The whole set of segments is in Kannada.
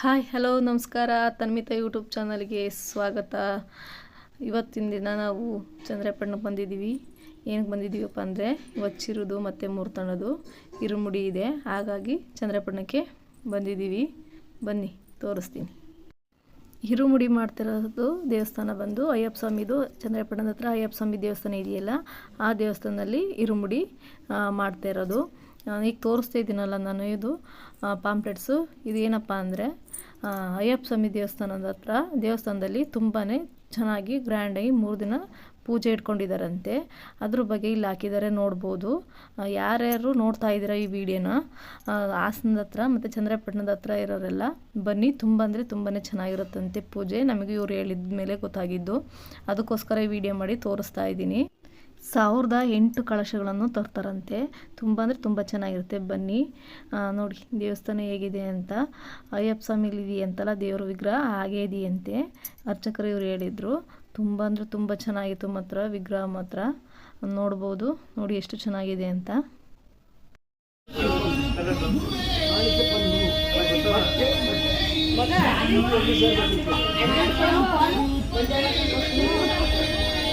ಹಾಯ್, ಹಲೋ, ನಮಸ್ಕಾರ. ತನ್ಮಿತ ಯೂಟ್ಯೂಬ್ ಚಾನಲ್ಗೆ ಸ್ವಾಗತ. ಇವತ್ತಿನ ದಿನ ನಾವು ಚಂದ್ರಪಟ್ಟಣಕ್ಕೆ ಬಂದಿದ್ದೀವಿ. ಏನಕ್ಕೆ ಬಂದಿದ್ದೀವಪ್ಪ ಅಂದರೆ, ಇವತ್ತು ಚಿರುದು ಮತ್ತು ಮೂರ್ತಣದು ಇರುಮುಡಿ ಇದೆ. ಹಾಗಾಗಿ ಚಂದ್ರಪಟ್ಟಣಕ್ಕೆ ಬಂದಿದ್ದೀವಿ. ಬನ್ನಿ, ತೋರಿಸ್ತೀನಿ. ಹಿರುಮುಡಿ ಮಾಡ್ತಿರೋದು ದೇವಸ್ಥಾನ ಬಂದು ಅಯ್ಯಪ್ಪ ಸ್ವಾಮಿದು ಚಂದ್ರಪಟ್ಟಣದ ಹತ್ರ ಅಯ್ಯಪ್ಪ ಸ್ವಾಮಿ ದೇವಸ್ಥಾನ ಇದೆಯಲ್ಲ, ಆ ದೇವಸ್ಥಾನದಲ್ಲಿ ಇರುಮುಡಿ ಮಾಡ್ತಾ ಇರೋದು ಈಗ ತೋರಿಸ್ತಾ ಇದ್ದೀನಲ್ಲ ನಾನು ಇದು ಪಾಂಪ್ಲೆಟ್ಸು ಇದೇನಪ್ಪ ಅಂದರೆ ಅಯ್ಯಪ್ಪ ಸ್ವಾಮಿ ದೇವಸ್ಥಾನದ ಹತ್ರ, ದೇವಸ್ಥಾನದಲ್ಲಿ ತುಂಬಾ ಚೆನ್ನಾಗಿ ಗ್ರ್ಯಾಂಡಾಗಿ ಮೂರು ದಿನ ಪೂಜೆ ಇಟ್ಕೊಂಡಿದ್ದಾರಂತೆ ಅದ್ರ ಬಗ್ಗೆ ಇಲ್ಲಿ ಹಾಕಿದ್ದಾರೆ ನೋಡ್ಬೋದು. ಯಾರ್ಯಾರು ನೋಡ್ತಾ ಇದ್ದೀರಾ ಈ ವಿಡಿಯೋನ ಹಾಸನದ ಹತ್ರ ಮತ್ತು ಚಂದ್ರಪಟ್ಟಣದ ಹತ್ರ ಇರೋರೆಲ್ಲ ಬನ್ನಿ. ತುಂಬ ಅಂದರೆ ತುಂಬಾ ಚೆನ್ನಾಗಿರುತ್ತಂತೆ ಪೂಜೆ. ನಮಗೆ ಇವ್ರು ಹೇಳಿದ ಮೇಲೆ ಗೊತ್ತಾಗಿದ್ದು. ಅದಕ್ಕೋಸ್ಕರ ಈ ವಿಡಿಯೋ ಮಾಡಿ ತೋರಿಸ್ತಾ ಇದ್ದೀನಿ. ಸಾವಿರದ ಎಂಟು ಕಳಶಗಳನ್ನು ತರ್ತಾರಂತೆ. ತುಂಬ ಅಂದರೆ ತುಂಬ ಚೆನ್ನಾಗಿರುತ್ತೆ. ಬನ್ನಿ. ನೋಡಿ, ದೇವಸ್ಥಾನ ಹೇಗಿದೆ ಅಂತ. ಅಯ್ಯಪ್ಪ ಸ್ವಾಮಿಲಿ ಇದೆಯಂತಲ್ಲ ದೇವ್ರ ವಿಗ್ರಹ ಹಾಗೇ ಇದೆಯಂತೆ. ಅರ್ಚಕರು ಇವರು ಹೇಳಿದರು. ತುಂಬ ಅಂದರೆ ತುಂಬ ಚೆನ್ನಾಗಿತ್ತು ಮಾತ್ರ, ವಿಗ್ರಹ ಮಾತ್ರ. ನೋಡ್ಬೋದು. ನೋಡಿ ಎಷ್ಟು ಚೆನ್ನಾಗಿದೆ ಅಂತ.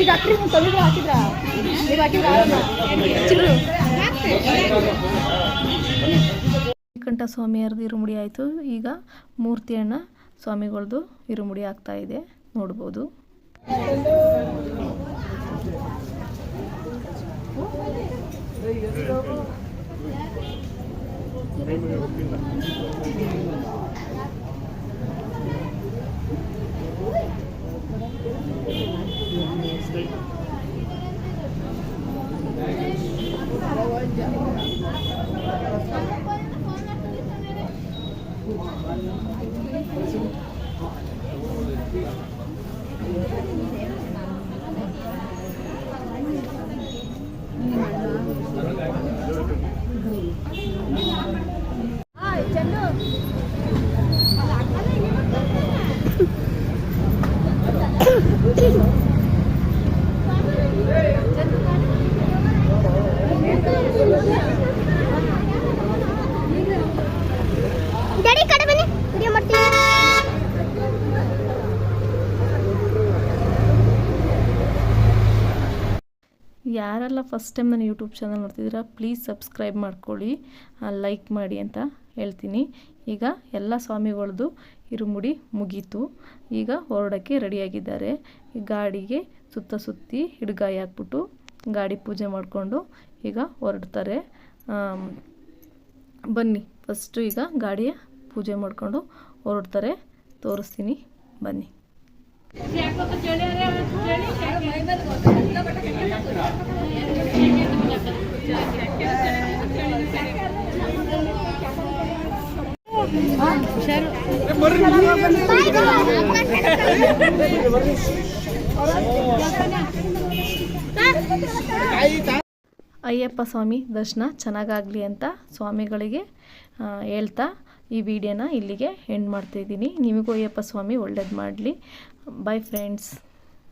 ಈಗ ಅಕ್ರಿ ನೀವು ತೊಳೆದು ಹಾಕಿದ್ರ? ನೀವು ಹಾಕಿದ್ರ ಕಂಠ ಸ್ವಾಮಿಯರ್ದು ಇರುಮುಡಿ ಆಯಿತು. ಈಗ ಮೂರ್ತಿಯನ್ನ ಸ್ವಾಮಿಗಳದ್ದು ಇರುಮುಡಿ ಆಗ್ತಾ ಇದೆ. ನೋಡ್ಬೋದು 음. ಯಾರೆಲ್ಲ ಫಸ್ಟ್ ಟೈಮ್ ನನ್ನ ಯೂಟ್ಯೂಬ್ ಚಾನಲ್ ನೋಡ್ತಿದ್ದೀರಾ ಪ್ಲೀಸ್ ಸಬ್ಸ್ಕ್ರೈಬ್ ಮಾಡ್ಕೊಳ್ಳಿ. ಲೈಕ್ ಮಾಡಿ ಅಂತ ಹೇಳ್ತೀನಿ. ಈಗ ಎಲ್ಲ ಸ್ವಾಮಿಗಳದ್ದು ಇರುಮುಡಿ ಮುಗೀತು. ಈಗ ಹೊರಡೋಕ್ಕೆ ರೆಡಿಯಾಗಿದ್ದಾರೆ ಗಾಡಿಗೆ ಸುತ್ತ ಸುತ್ತಿ ಹಿಡ್ಗಾಯಿ ಹಾಕ್ಬಿಟ್ಟು ಗಾಡಿ ಪೂಜೆ ಮಾಡಿಕೊಂಡು ಈಗ ಹೊರಡ್ತಾರೆ. ಬನ್ನಿ. ಫಸ್ಟು ಈಗ ಗಾಡಿಯ ಪೂಜೆ ಮಾಡಿಕೊಂಡು ಹೊರಡ್ತಾರೆ. ತೋರಿಸ್ತೀನಿ. ಬನ್ನಿ. ಅಯ್ಯಪ್ಪ ಸ್ವಾಮಿ ದರ್ಶನ ಚೆನ್ನಾಗಾಗ್ಲಿ ಅಂತ ಸ್ವಾಮಿಗಳಿಗೆ ಹೇಳ್ತಾ ಈ ವಿಡಿಯೋನ ಇಲ್ಲಿಗೆ ಎಂಡ್ ಮಾಡ್ತಾಯಿದ್ದೀನಿ ನಿಮಗೂ ಅಯ್ಯಪ್ಪ ಸ್ವಾಮಿ ಒಳ್ಳೇದು ಮಾಡಲಿ. bye friends.